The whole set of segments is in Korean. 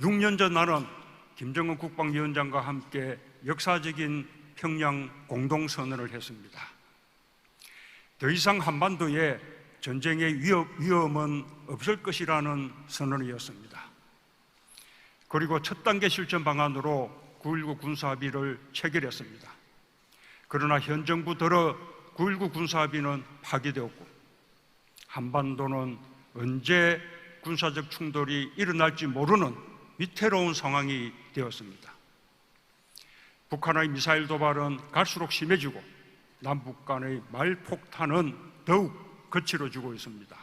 6년 전 나는 김정은 국방위원장과 함께 역사적인 평양 공동선언을 했습니다. 더 이상 한반도에 전쟁의 위협, 위험은 없을 것이라는 선언이었습니다. 그리고 첫 단계 실천 방안으로 9.19 군사합의를 체결했습니다. 그러나 현 정부 들어 9.19 군사합의는 파기되었고 한반도는 언제 군사적 충돌이 일어날지 모르는 위태로운 상황이 되었습니다. 북한의 미사일 도발은 갈수록 심해지고 남북 간의 말폭탄은 더욱 거칠어지고 있습니다.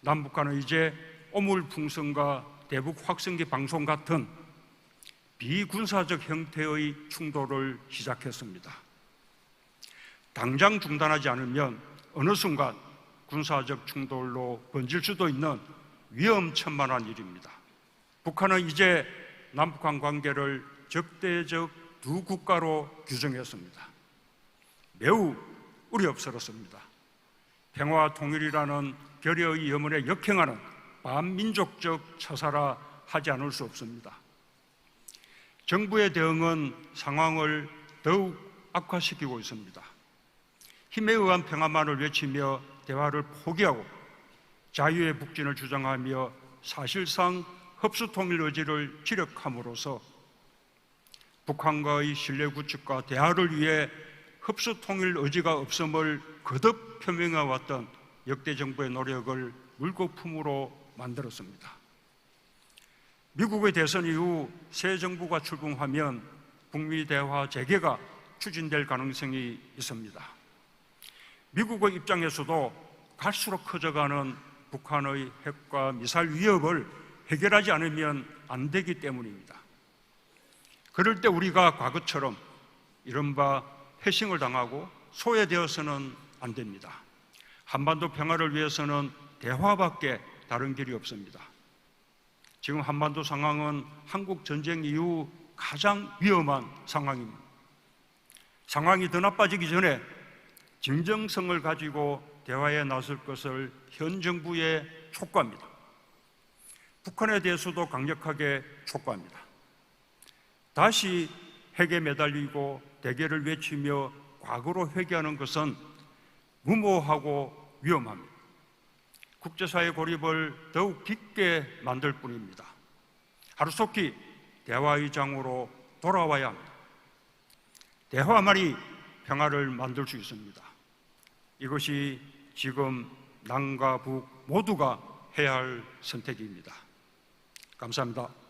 남북 간은 이제 오물풍선과 대북 확성기 방송 같은 비군사적 형태의 충돌을 시작했습니다. 당장 중단하지 않으면 어느 순간 군사적 충돌로 번질 수도 있는 위험천만한 일입니다. 북한은 이제 남북한 관계를 적대적 두 국가로 규정했습니다. 매우 우려스럽습니다. 평화 통일이라는 결의의 염원에 역행하는 반민족적 처사라 하지 않을 수 없습니다. 정부의 대응은 상황을 더욱 악화시키고 있습니다. 힘에 의한 평화만을 외치며 대화를 포기하고 자유의 북진을 주장하며 사실상 흡수 통일 의지를 지력함으로써 북한과의 신뢰 구축과 대화를 위해 흡수 통일 의지가 없음을 거듭 표명해 왔던 역대 정부의 노력을 물거품으로 만들었습니다. 미국의 대선 이후 새 정부가 출범하면 북미 대화 재개가 추진될 가능성이 있습니다. 미국의 입장에서도 갈수록 커져가는 북한의 핵과 미사일 위협을 해결하지 않으면 안 되기 때문입니다. 그럴 때 우리가 과거처럼 이른바 패싱을 당하고 소외되어서는 안 됩니다. 한반도 평화를 위해서는 대화밖에 다른 길이 없습니다. 지금 한반도 상황은 한국 전쟁 이후 가장 위험한 상황입니다. 상황이 더 나빠지기 전에 진정성을 가지고 대화에 나설 것을 현 정부에 촉구합니다. 북한에 대해서도 강력하게 촉구합니다. 다시 핵에 매달리고 대결을 외치며 과거로 회귀하는 것은 무모하고 위험합니다. 국제사회 고립을 더욱 깊게 만들 뿐입니다. 하루속히 대화의 장으로 돌아와야 합니다. 대화만이 평화를 만들 수 있습니다. 이것이 지금 남과 북 모두가 해야 할 선택입니다. 감사합니다.